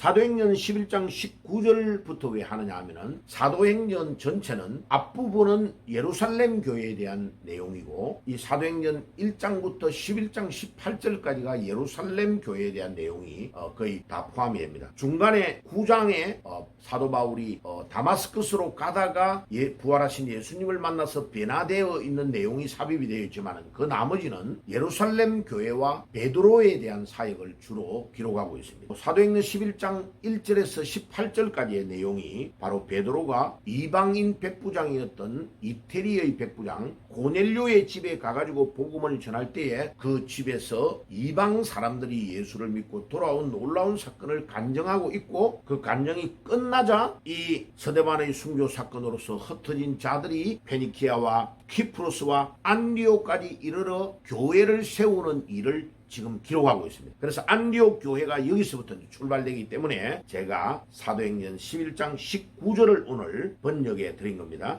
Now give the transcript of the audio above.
사도행전 11장 19절부터 왜 하느냐 하면은 사도행전 전체는 앞부분은 예루살렘 교회에 대한 내용이고 이 사도행전 1장부터 11장 18절까지가 예루살렘 교회에 대한 내용이 어, 거의 다 포함이 됩니다. 중간에 9장에 어, 사도 바울이 어, 다마스커스로 가다가 예, 부활하신 예수님을 만나서 변화되어 있는 내용이 삽입이 되어 있지만 그 나머지는 예루살렘 교회와 베드로에 대한 사역을 주로 기록하고 있습니다. 사도행전 11장 1절에서 18절까지의 내용이 바로 베드로가 이방인 백부장이었던 이태리의 백부장 고넬료의 집에 가가지고 복음을 전할 때에 그 집에서 이방 사람들이 예수를 믿고 돌아온 놀라운 사건을 간증하고 있고 그 간증이 끝나자 이 서대반의 순교 사건으로서 흩어진 자들이 페니키아와 키프로스와 안디오까지 이르러 교회를 세우는 일을 지금 기록하고 있습니다. 그래서 안디옥 교회가 여기서부터 출발되기 때문에 제가 사도행전 11장 19절을 오늘 번역해 드린 겁니다.